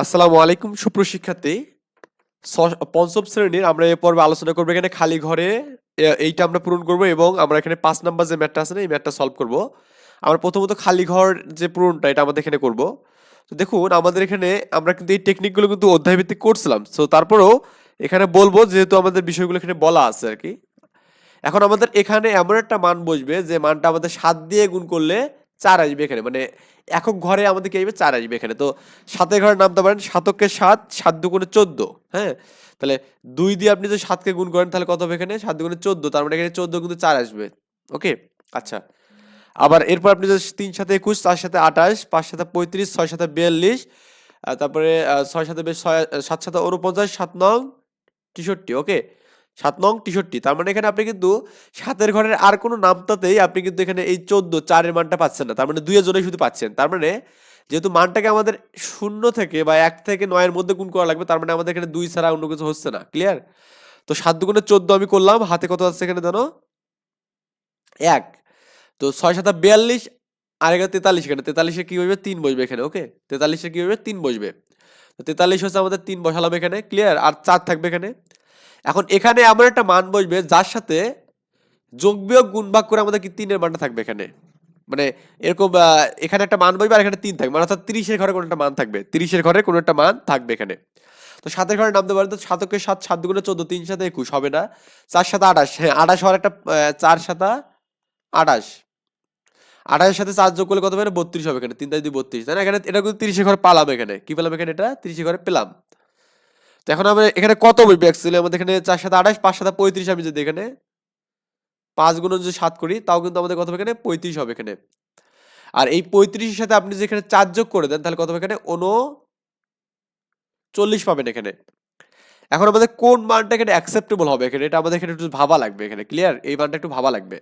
আসসালামু আলাইকুম সুপ্রশিক্ষার্থী পঞ্চম শ্রেণির আমরা এ পর্বে আলোচনা করব। এখানে খালি ঘরে এইটা আমরা পূরণ করব এবং আমরা এখানে পাঁচ নাম্বার যে ম্যাথটা আছে না, এই ম্যাথটা সলভ করব। আমরা প্রথমত খালি ঘর যে পূরণটা, এটা আমাদের এখানে করব। তো দেখুন, আমাদের এখানে আমরা কিন্তু এই টেকনিকগুলো কিন্তু অধ্যায়ভিত্তিক করছিলাম। সো তারপরেও এখানে বলব, যেহেতু আমাদের বিষয়গুলো এখানে বলা আছে আর কি। এখন আমাদের এখানে এমন একটা মান বসবে, যে মানটা আমাদের সাত দিয়ে গুণ করলে চার আসবে এখানে। মানে একক ঘরে আমাদের কি আসবে? চার আসবে এখানে। তো সাতের ঘরে নামতে পারেন সাতকে সাত সাত দুগুণে চোদ্দ হ্যাঁ? তাহলে দুই দিয়ে আপনি যদি সাতকে গুণ করেন, তাহলে কত হবে এখানে? সাত দুগুণে চোদ্দ, তার মানে এখানে চোদ্দ কিন্তু চার আসবে। ওকে? আচ্ছা। আবার এরপর আপনি যদি তিন সাথে একুশ, চার সাথে আঠাশ, পাঁচ সাথে পঁয়ত্রিশ, ছয় সাথে বিয়াল্লিশ তারপরে ছয় সাথে বেশ ছয়, সাত সাথে উনপঞ্চাশ সাত নং, তেষট্টি, ওকে? সাত নং তেষট্টি। তার মানে এখানে আপনি কিন্তু সাতের ঘরের আর কোনো নামটাতেই আপনি কিন্তু এখানে এই চোদ্দ চারের মানটা পাচ্ছেন না। তার মানে দুইয়ের জন্যই শুধু পাচ্ছেন। তার মানে যেহেতু মানটাকে আমাদের শূন্য থেকে বা এক থেকে নয়ের মধ্যে গুণ করা লাগবে, তার মানে আমাদের এখানে দুই ছাড়া অন্য কিছু হচ্ছে না। ক্লিয়ার তো সাত দুগুণে চোদ্দ আমি করলাম। হাতে কত আছে এখানে জানো? এক। তো ছয় সাতা বিয়াল্লিশ, আর এখানে তেতাল্লিশ। এখানে তেতাল্লিশে কি বসবে? তিন বসবে এখানে ওকে তেতাল্লিশে কি বসবে? তিন বসবে। তো তেতাল্লিশ হচ্ছে আমাদের তিন বসালাম এখানে ক্লিয়ার আর চার থাকবে এখানে। এখন এখানে এমন একটা মান বসবে, যার সাথে যোগ বিয়োগ গুণ ভাগ করে আমাদের কি তিনের মানটা থাকবে এখানে? মানে এরকম এখানে একটা মান বসবে আর এখানে তিন থাকবে। মানে অর্থাৎ তিরিশের ঘরে কোনো একটা মান থাকবে। তিরিশের ঘরে কোনো একটা মান থাকবে এখানে। তো সাতের ঘরে নামতে পারেন তো সাতকে সাত সাত দুগুণে চোদ্দ, তিন সাথে একুশ, হবে না? চার সাথে আঠাশ হ্যাঁ আঠাশ হওয়ার একটা চার সাতা আঠাশ। আঠাশের সাথে চার যোগ করলে কত হবে? বত্রিশ হবে এখানে। তিনটা যদি বত্রিশ। তাই না? এখানে, এটা কিন্তু তিরিশে ঘরে পালাম এখানে। কি পেলাম এখানে এটা? তিরিশে ঘরে পেলাম। তো এখন আমরা এখানে কত বসবে অ্যাকচুয়ালি আমাদের এখানে চার সাথে আঠাশ, পাঁচ সাথে পঁয়ত্রিশ আমি যদি এখানে পাঁচ গুণ যদি সাত করি, তাও কিন্তু আমাদের কত হবে এখানে? পঁয়ত্রিশ হবে এখানে। আর এই পঁয়ত্রিশের সাথে আপনি যদি এখানে চার যোগ করে দেন, তাহলে কত হবে এখানে? উনো চল্লিশ পাবেন এখানে। এখন আমাদের কোন মানটা এখানে অ্যাকসেপ্টেবল হবে এখানে? এটা আমাদের এখানে একটু ভাবা লাগবে এখানে ক্লিয়ার এই মানটা একটু ভাবা লাগবে।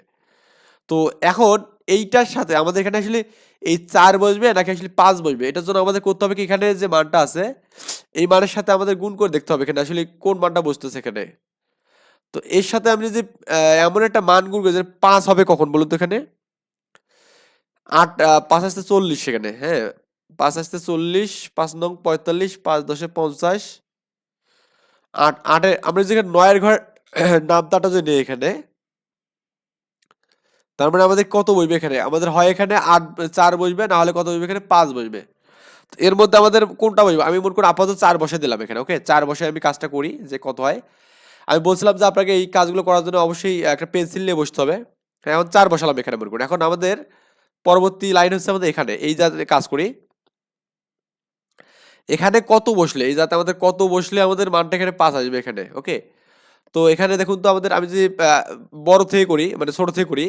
তো এখন এইটার সাথে আমাদের এখানে আসলে এই চার বসবে নাকি আসলে পাঁচ বসবে? এটার জন্য আমাদের করতে হবে কি? এখানে যে মানটা আছে এই মানের সাথে আমাদের গুণ করে দেখতে হবে এখানে আসলে কোন মানটা বসতেছে এখানে। তো এর সাথে আমি যদি এমন একটা মান গুণ করি যে পাঁচ হবে কখন বলুন তো এখানে? আট পাঁচ আসতে চল্লিশ সেখানে হ্যাঁ। পাঁচ আসতে চল্লিশ, পাঁচ নং পঁয়তাল্লিশ, পাঁচ দশে পঞ্চাশ। আট, আটে, আমরা যেখানে নয়ের ঘর, নামতাটা যদি নেই এখানে, তার মানে আমাদের কত বইবে এখানে? আমাদের হয় এখানে আট, চার বসবে, না হলে কত বসবে এখানে? পাঁচ বসবে। এর মধ্যে আমাদের কোনটা বসবে? আমি মনে করি আপাতত চার বসে দিলাম এখানে ওকে চার বসে আমি কাজটা করি, যে কত হয়। আমি বলছিলাম যে আপনাকে এই কাজগুলো করার জন্য অবশ্যই একটা পেন্সিল নিয়ে বসতে হবে। এখন চার বসালাম এখানে মনে করি। এখন আমাদের পরবর্তী লাইন হচ্ছে আমাদের এখানে, এই যাতে কাজ করি। এখানে কত বসলে, এই যাতে আমাদের কত বসলে আমাদের মানটা এখানে পাঁচ আসবে এখানে ওকে তো এখানে দেখুন তো আমাদের, আমি যদি বড় থেকে করি মানে ছোট থেকে করি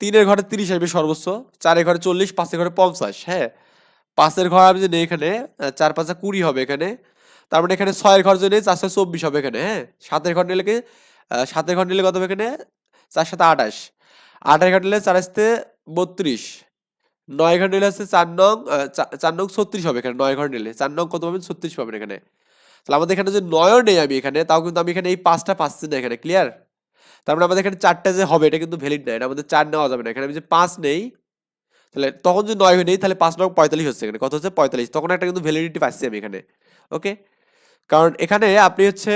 তিনের ঘরে তিরিশ আসবে সর্বোচ্চ, চারের ঘরে চল্লিশ, পাঁচের ঘরে পঞ্চাশ হ্যাঁ? পাঁচের ঘর আমি নেই এখানে চার পাঁচা কুড়ি হবে এখানে। তার মানে এখানে ছয়ের ঘর যদি নেই, চার ছয় চব্বিশ হবে এখানে হ্যাঁ? সাতের ঘর নিলে কি? সাতের ঘর নিলে কত হবে এখানে? চার সাথে আঠাশ। আঠাশ ঘর নিলে চার আসতে বত্রিশ। নয় ঘর নিলে হচ্ছে চার নং চার নং ছত্রিশ হবে এখানে নয় ঘর নিলে। চার নং কত পাবেন? ছত্রিশ পাবেন এখানে। তাহলে আমাদের এখানে যে নয়ও নেই আমি এখানে, তাও কিন্তু আমি এখানে এই পাঁচটা পাচ্ছি না এখানে ক্লিয়ার তার মানে আমাদের এখানে চারটা যে হবে, এটা কিন্তু ভ্যালিড না, এটা আমাদের চার নেওয়া যাবে না। এখানে আমি যে পাঁচ নেই তাহলে তখন যদি নয় নেই, তাহলে পাঁচ নং পঁয়তাল্লিশ হচ্ছে এখানে। কত হচ্ছে? পঁয়তাল্লিশ। তখন একটা কিন্তু ভ্যালিডিটি পাচ্ছি আমি এখানে। ওকে কারণ এখানে আপনি হচ্ছে,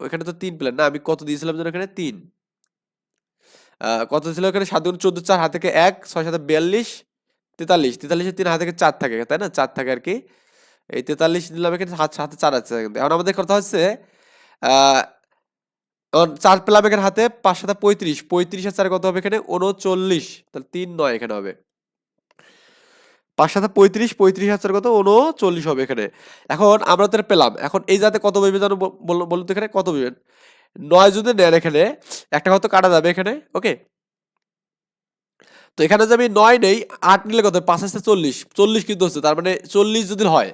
এখানে তো তিন প্ল্যান না, আমি কত দিয়েছিলাম যেন এখানে? তিন। কত ছিল এখানে? সাত গুণ চোদ্দ চার, হাত থেকে এক, ছয় সাথে বিয়াল্লিশ, তেতাল্লিশ। তেতাল্লিশের তিন, হাত থেকে চার থাকে, তাই না? চার থাকে আর কি এই তেতাল্লিশ দিলাম এখানে হাত হাতে চার আছে কিন্তু। এখন আমাদের কথা হচ্ছে চার পেলাম এখানে হাতে, পাঁচ সাথে পঁয়ত্রিশ। পঁয়ত্রিশ আর চারে কত হবে এখানে? উনচল্লিশ। তাহলে তিন নয় এখানে হবে। পাঁচ সাথে পঁয়ত্রিশ পঁয়ত্রিশ হাজার কত? উনচল্লিশ হবে এখানে। এখন আমরা তো পেলাম। এখন এই জাতে কত বইবে জানো বল- বল- বলুন তো এখানে কত বইবেন নয় যদি নেন এখানে, একটা কত কাটা যাবে এখানে, ওকে? তো এখানে যে আমি নয় নেই, আট নিলে কত? পাঁচ হাজার চল্লিশ। চল্লিশ কিন্তু হচ্ছে, তার মানে চল্লিশ যদি হয়,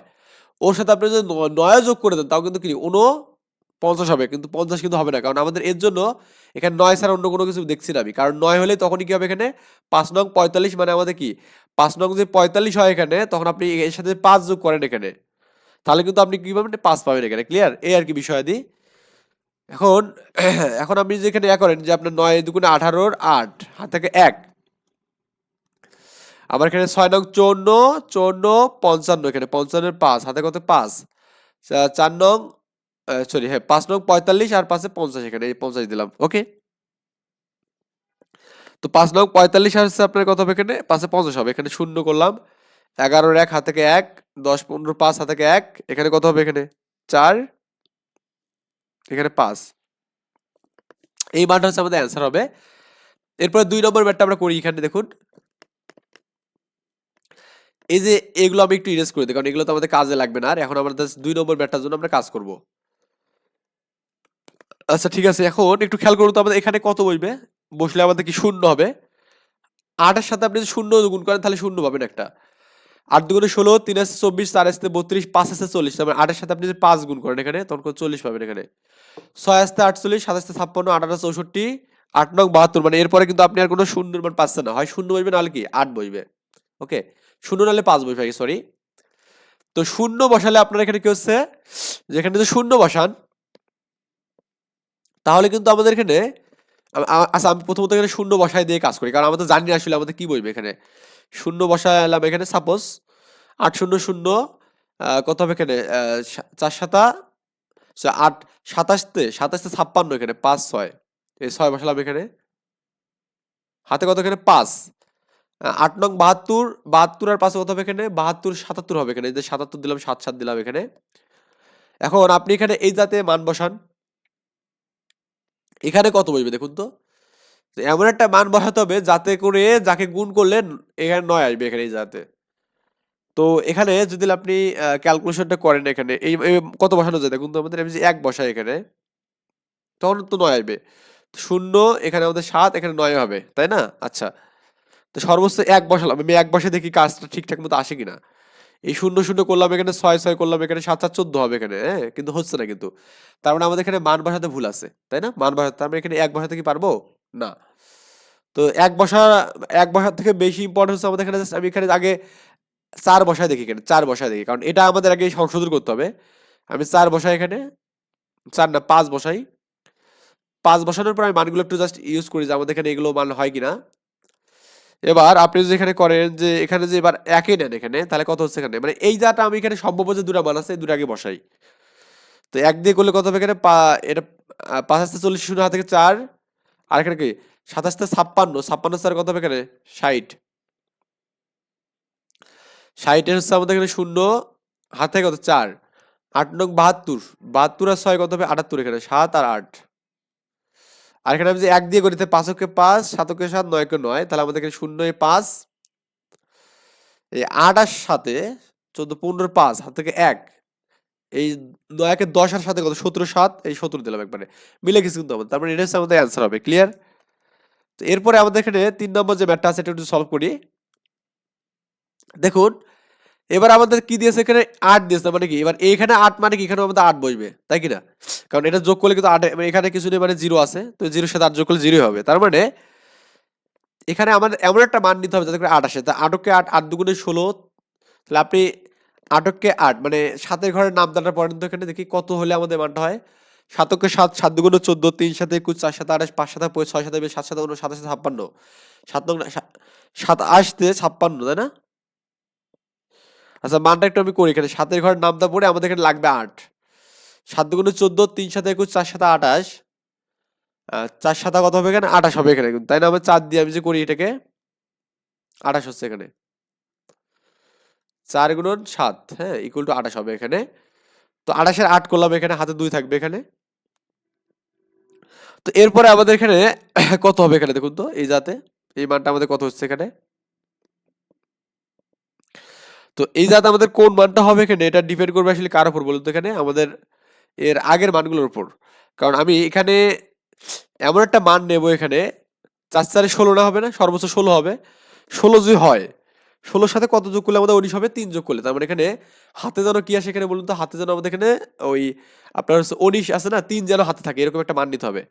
ওর সাথে আপনি যদি নয় যোগ করে দেন, তাও কিন্তু কি? উনো পঞ্চাশ হবে, কিন্তু পঞ্চাশ কিন্তু হবে না, কারণ আমাদের এর জন্য এখানে নয় ছাড়া অন্য কোনো কিছু দেখছি না আমি। কারণ নয় হলে তখনই কি হবে এখানে? পাঁচ নং পঁয়তাল্লিশ মানে আমাদের কি? পাঁচ নং যদি পঁয়তাল্লিশ হয় এখানে, তখন আপনি এর সাথে পাঁচ যোগ করেন এখানে, তাহলে কিন্তু আপনি কি পাবেন পাঁচ পাবেন এখানে ক্লিয়ার এই আর কি বিষয়াদি এখন এখন আপনি যেখানে ইয়া করেন যে আপনার নয় দুগুণে আঠারোর আট, হাত থেকে এক। আমার এখানে ছয় নং চৌন্ন চৌন্ন, পঞ্চান্ন, এখানে পঞ্চান্নের পাঁচ, হাতে কত পাঁচ? চার নং সরি হ্যাঁ পাঁচ নং পঁয়তাল্লিশ আর পাঁচে পঞ্চাশ এখানে, এই পঞ্চাশ দিলাম ওকে তো পাঁচ নং পঁয়তাল্লিশ হচ্ছে আপনার কত হবে এখানে? পাঁচে পঞ্চাশ হবে। এখানে শূন্য করলাম। এগারোর এক, হাত থেকে এক, দশ পনেরো, পাঁচ, হাত থেকে এক। এখানে কত হবে এখানে? চার। এখানে পাঁচ। এই মানটা হচ্ছে আমাদের অ্যান্সার হবে। এরপরে দুই নম্বর ব্যাটটা আমরা করি এখানে, দেখুন। এই যে এগুলো আমি একটু ইরেজ করে দিই, কারণ এগুলো তো আমাদের কাজে লাগবে না। আর এখন আমাদের দুই নম্বর ব্যাটটার জন্য আমরা কাজ করব। আচ্ছা ঠিক আছে। এখন একটু খেয়াল করুন তো আমাদের এখানে কত বসবে? বসলে আমাদের কি শূন্য হবে? আটের সাথে আপনি যদি শূন্য গুণ করেন, তাহলে শূন্য পাবেন একটা। আট দুগুণে ষোলো, তিন আসছে চব্বিশ, চার আসতে বত্রিশ, পাঁচ আসতে চল্লিশ তারপরে আটের সাথে আপনি যদি পাঁচ গুণ করেন এখানে, তখন চল্লিশ পাবেন এখানে। ছয় আসতে আটচল্লিশ, সাত আসতে ছাপ্পান্ন, আট আটা চৌষট্টি, আট নং বাহাত্তর মানে এরপরে কিন্তু আপনি আর কোনো শূন্য মান পাচ্ছেন না। হয় শূন্য বসবে, নাহলে কি? আট বসবে। ওকে? শূন্য নাহলে পাঁচ বসবে সরি। তো শূন্য বসালে আপনার এখানে কি হচ্ছে? যেখানে যদি শূন্য বসান, তাহলে কিন্তু আমাদের এখানে আচ্ছা আমি প্রথমত এখানে শূন্য বসায় দিয়ে কাজ করি। কারণ আমরা তো জানি আসলে আমাদের কি বসবে এখানে? শূন্য বসালাম এখানে সাপোজ আট শূন্য শূন্য কত হবে এখানে? চার সাতা সা- আট, সাতাশতে সাতাশতে ছাপ্পান্ন এখানে, পাঁচ, ছয়। এই ছয় বসালাম এখানে। হাতে কত এখানে? পাঁচ। আট নং বাহাত্তর বাহাত্তর আর পাঁচে কত হবে এখানে? বাহাত্তর, সাতাত্তর হবে এখানে। যে সাতাত্তর দিলাম, সাত সাত দিলাম এখানে। এখন আপনি এখানে এই জাতে মান বসান। এখানে কত বসবে দেখুন তো? এমন একটা মান বসাতে হবে যাতে করে যাকে গুণ করলে এখানে নয় আসবে এখানে যাতে। তো এখানে যদি আপনি ক্যালকুলেশনটা করেন এখানে, এই কত বসানো যায় দেখুন তো আমাদের, আমি এক বসাই এখানে, তখন তো নয় আসবে। শূন্য, এখানে আমাদের সাত, এখানে নয় হবে, তাই না? আচ্ছা। তো সর্বোচ্চ এক বসালাম, আমি এক বসে দেখি কাজটা ঠিকঠাক মতো আসে কিনা। এই শূন্য শূন্য করলাম এখানে ছয় ছয় করলাম এখানে সাত সাত চোদ্দ হবে এখানে হ্যাঁ? কিন্তু হচ্ছে না কিন্তু। তার মানে আমাদের এখানে মান বসাতে ভুল আছে, তাই না? মান বসাতে, তার মানে এখানে এক বসাতে কি পারব? না। তো এক বসা, এক বসার থেকে বেশি ইম্পর্টেন্স আমাদের এখানে আমি এখানে আগে চার বসায় দেখি এখানে, চার বসায় দেখি, কারণ এটা আমাদের আগে সংশোধন করতে হবে। আমি চার বসাই এখানে, চার না, পাঁচ বসাই। পাঁচ বসানোর পর আমি মানগুলো একটু জাস্ট ইউজ করি যে আমাদের এখানে এগুলো মান হয় কিনা। এবার আপনি যদি এখানে করেন যে, এখানে যে এবার একই নেন এখানে, তাহলে কত হচ্ছে এখানে? মানে এই জাটা আমি এখানে সম্ভব যে দুটা মান আছে এই দুটো আগে বসাই। তো এক দিয়ে করলে কত হবে এখানে? পা, এটা পাঁচ আসতে চল্লিশ শূন্য, হাত থেকে চার, আর এখানে কি? সাতাশতে ছাপ্পান্ন ছাপ্পান্ন চার কত হবে এখানে? ষাট। ষাটের হচ্ছে আমাদের এখানে শূন্য, হাতে কত? চার। আট নং বাহাত্তর বাহাত্তর আর ছয় কত হবে? আটাত্তর এখানে, সাত আর আট। আর এখানে আমি যে এক দিয়ে করিতে পাঁচকে পাঁচ সাতকে সাত নয়কে নয়। তাহলে আমাদের এখানে শূন্য পাঁচ। এই আট আর সাথে চোদ্দ, পনেরো, পাঁচ হাত থেকে এক। এই নয়কে দশ আর সাথে কত? সতেরো, সাত। এই সতেরো দিলাম একবারে। মিলে গেছে কিন্তু আমাদের। তারপরে এটা হচ্ছে আমাদের অ্যান্সার হবে। ক্লিয়ার তো এরপরে আমাদের এখানে তিন নম্বর যে ম্যাটটা আছে, এটা একটু সলভ করি। দেখুন এবার আমাদের কি দিয়েছে এখানে? আট দিয়েছে মানে কি? এবার এইখানে আট মানে কি? এখানে আমাদের আট বসবে, তাই কি না কারণ এটা যোগ করলে কিন্তু আট মানে এখানে কিছু নেই মানে জিরো আছে। তো জিরোর সাথে আট যোগ করলে জিরো হবে। তার মানে এখানে আমাদের এমন একটা মান নিতে হবে যাতে করে আট আসে। তা আটককে আট আট দুগুণে ষোলো, তাহলে আপনি আটককে আট মানে সাতের ঘরের নাম দাঁড়ার পরেন তো এখানে দেখি কত হলে আমাদের মানটা হয়? সাতকে সাত সাত দুগুণে চোদ্দ, তিন সাথে একুশ, চার সাথে আঠাশ, পাঁচ সাথে ছয় সাথে সাত সাথে উনিশ সাত সাথে ছাপ্পান্ন। সাত সাত আসতে ছাপ্পান্ন, তাই না? আচ্ছা মানটা একটু আমি করি। এখানে সাতের ঘরের নামটা পড়ে আমাদের এখানে লাগবে আট। সাত দুগুণে চোদ্দ, তিন সাথে একুশ, চার সাথে আঠাশ। চার সাথে কত হবে এখানে? আঠাশ হবে এখানে তাই না? আমার চার দিয়ে আমি যে করি এটাকে, আঠাশ হচ্ছে এখানে। চার গুণন সাত হ্যাঁ ইকুয়াল টু আঠাশ হবে এখানে। তো আঠাশের আট করলাম এখানে, হাতে দুই থাকবে এখানে। তো এরপরে আমাদের এখানে কত হবে এখানে দেখুন তো, এই জাতে। এই মানটা আমাদের কত হচ্ছে এখানে? তো এই জাতে আমাদের কোন মানটা হবে এখানে? এটা ডিপেন্ড করবে আসলে কার উপর বলুন তো এখানে? আমাদের এর আগের মানগুলোর উপর। কারণ আমি এখানে এমন একটা মান নেব এখানে, চার চারে ষোলো না হবে না? সর্বোচ্চ ষোলো হবে। ষোলো যদি হয়, ষোলোর সাথে কত যোগ করলে আমাদের উনিশ হবে? তিন যোগ করলে। তার মানে এখানে হাতে যেন কি আসে এখানে বলুন তো? হাতে যেন আমাদের এখানে ওই আপনার হচ্ছে উনিশ আছে না? তিন যেন হাতে থাকে, এরকম একটা মান নিতে হবে।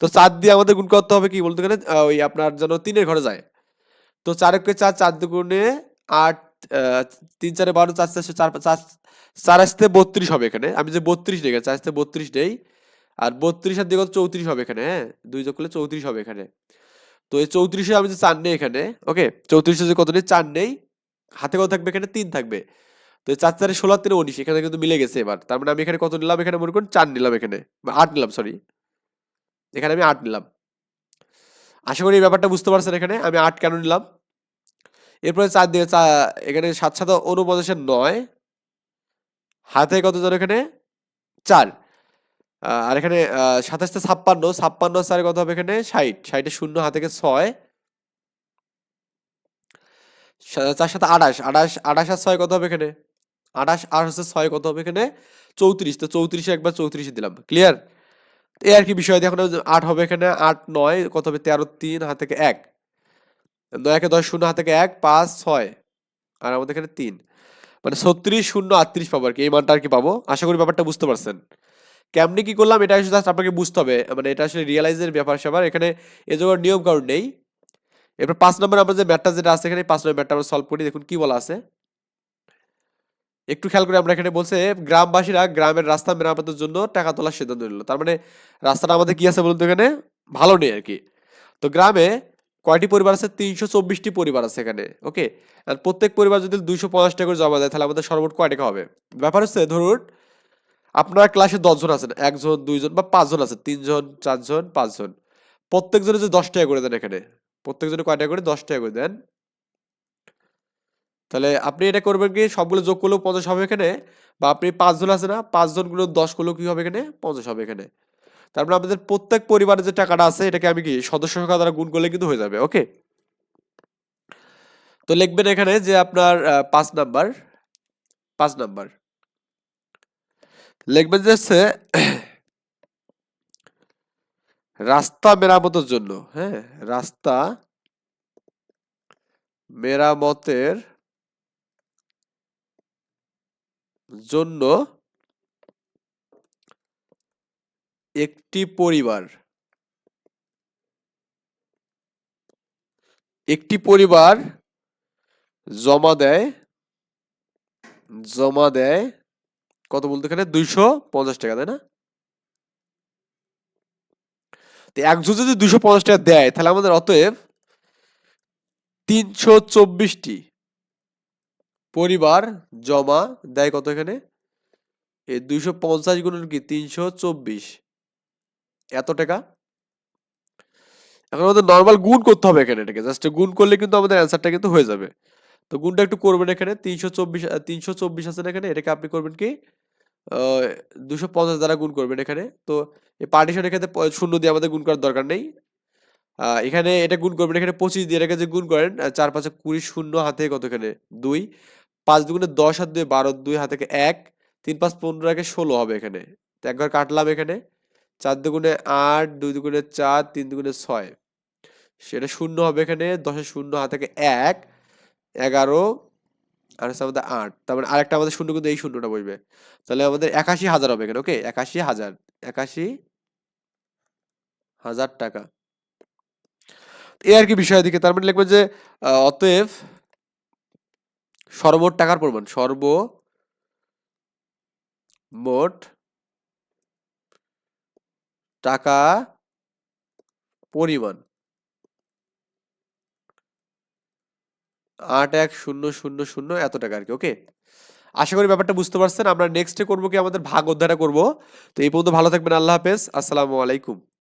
তো চার দিয়ে আমাদের গুণ করতে হবে কি? বলতে এখানে ওই আপনার যেন তিনের ঘরে যায়। তো চারকে চার চার দুগুণে আট তিন চারে বারো, চার চারশো, চার চার চার আসতে বত্রিশ হবে এখানে। আমি যে বত্রিশ নেই, চার আসতে বত্রিশ নেই, আর বত্রিশ আর দিকে চৌত্রিশ হবে এখানে হ্যাঁ? দুই যোগ করলে চৌত্রিশ হবে এখানে। তো এই চৌত্রিশে আমি যে চার নেই এখানে, ওকে? চৌত্রিশে যে কত নেই? চার নেই। হাতে কত থাকবে এখানে? তিন থাকবে। তো চার চারে ষোলো তিনে উনিশ, এখানে কিন্তু মিলে গেছে এবার। তার মানে আমি এখানে কত নিলাম? এখানে মনে করুন চার নিলাম এখানে। আট নিলাম সরি এখানে আমি আট নিলাম। আশা করি এই ব্যাপারটা বুঝতে পারছেন এখানে। আমি আট কেন নিলাম? এরপরে চার দিয়ে চা, এখানে সাত সাত অনুপঞ্চাশের নয়। হাতে কত জন এখানে? চার। আর এখানে সাতাশটা ছাপ্পান্ন ছাপ্পান্ন চারে কত হবে এখানে? ষাট। ষাটে শূন্য, হাতে ছয়। চার সাথে আঠাশ। আঠাশ আঠাশ আর ছয় কত হবে এখানে? আঠাশ আর হচ্ছে ছয় কত হবে এখানে? চৌত্রিশ। তো চৌত্রিশে একবার চৌত্রিশে দিলাম। ক্লিয়ার? এই আর কি বিষয় এখন আট হবে এখানে, আট, নয়, কত হবে? তেরো, তিন, হাত থেকে এক। নয় একে দশ শূন্য হাত এক, পাঁচ, ছয়। আর আমাদের এখানে তিন। মানে ছত্রিশ শূন্য আটত্রিশ পাবো আর কি এই মানটা আর কি পাবো। আশা করি ব্যাপারটা বুঝতে পারছেন। কেমনি কি করলাম, এটা আসলে জাস্ট আপনাকে বুঝতে হবে। মানে এটা আসলে রিয়েলাইজের ব্যাপার স্যাপার এখানে এ জন্য নিয়ম কারণ নেই। এরপর পাঁচ নম্বর আমরা যে ম্যাটটা যেটা আছে এখানে, পাঁচ নম্বর ম্যাটটা আমরা সলভ করি। দেখুন কি বলা আছে। একটু খেয়াল করে আমরা এখানে বলছে, গ্রামবাসীরা গ্রামের রাস্তা মেরামতের জন্য টাকা তোলার সিদ্ধান্ত নিল। তার মানে রাস্তাটা আমাদের কি আছে বলুন তো এখানে? ভালো নেই আর কি তো গ্রামে কয়টি পরিবার আছে? তিনশো চব্বিশটি পরিবার আছে এখানে, ওকে? আর প্রত্যেক পরিবার যদি দুইশো পঞ্চাশ টাকা করে জমা দেয়, তাহলে আমাদের সর্বমোট কয় টাকা হবে? ব্যাপার হচ্ছে, ধরুন, আপনার ক্লাসে দশজন আছেন, একজন, দুইজন বা পাঁচজন আছে তিনজন, চারজন, পাঁচজন। প্রত্যেকজনে যদি দশ টাকা করে দেন এখানে, প্রত্যেকজনে কয় টাকা করে? দশ টাকা করে দেন। তাহলে আপনি এটা করবেন কি, সবগুলো যোগ করলেও পঞ্চাশ হবে এখানে, বা আপনি পাঁচজন আছে না পাঁচজনগুলো দশ করলেও কি হবে এখানে? পঞ্চাশ হবে এখানে। তারপরে আমাদের প্রত্যেক পরিবারের যে টাকাটা আছে, এটাকে আমি কি সদস্য সংখ্যা দ্বারা গুণ করলে কিন্তু হয়ে যাবে? ওকে তো লিখবেন এখানে যে আপনার পাঁচ নাম্বার পাঁচ নাম্বার। লিখবেন যে হচ্ছে, রাস্তা মেরামতের জন্য হ্যাঁ? রাস্তা মেরামতের জন্য একটি পরিবার। একটি পরিবার জমা দেয় জমা দেয়, কত বলতে এখানে? দুইশো পঞ্চাশ টাকা, তাই না? একজন যদি দুইশো পঞ্চাশ টাকা দেয়, তাহলে আমাদের অতএব তিনশো চব্বিশটি পরিবার জমা দেয় কত এখানে? এই দুইশো পঞ্চাশ গুণন কি? তিনশো চব্বিশ। এত টাকা? এখন আমাদের নর্মাল গুণ করতে হবে এখানে এটাকে। জাস্ট গুণ করলে কিন্তু আমাদের অ্যান্সারটা কিন্তু হয়ে যাবে। তো গুণটা একটু করবেন এখানে। তিনশো চব্বিশ তিনশো চব্বিশ আছে এখানে? এটাকে আপনি করবেন কি? দুশো পঞ্চাশ দ্বারা গুণ করবেন এখানে। তো এই পার্টিশন প- শূন্য দিয়ে আমাদের গুণ করার দরকার নেই। এখানে এটা গুণ করবেন এখানে পঁচিশ দিয়ে এটাকে যে গুণ করেন চার পাঁচে কুড়ি শূন্য হাতে কত এখানে? দুই। পাঁচ দুগুণে দশ হাত দুই, বারো, দুই হাতে এক। তিন পাঁচ পনেরো একে ষোলো হবে এখানে। তো একবার কাটলাম এখানে। চার দুগুণে আট, দুই দুগুণে চার, তিন দুগুণে ছয়। সেটা শূন্য হবে এখানে দশের শূন্য হাত থেকে এক, এগারো, আর হচ্ছে আমাদের আট। তার মানে আরেকটা আমাদের শূন্য কিন্তু এই শূন্যটা বসবে। তাহলে আমাদের একাশি হাজার হবে এখানে, ওকে? একাশি হাজার। একাশি হাজার টাকা। এই আর কি বিষয়ের দিকে তার মানে লিখবে যে অতএব সর্বমোট টাকার পরিমাণ সর্ব মোট টাকা পরিমাণ। আট এক শূন্য শূন্য শূন্য এত টাকা আর কি ওকে আশা করি ব্যাপারটা বুঝতে পারছেন। আমরা নেক্সটে করব কি? আমাদের ভাগ অধ্যায়টা করব। তো এই পর্যন্ত ভালো থাকবেন। আল্লাহ হাফেজ। আসসালামু আলাইকুম।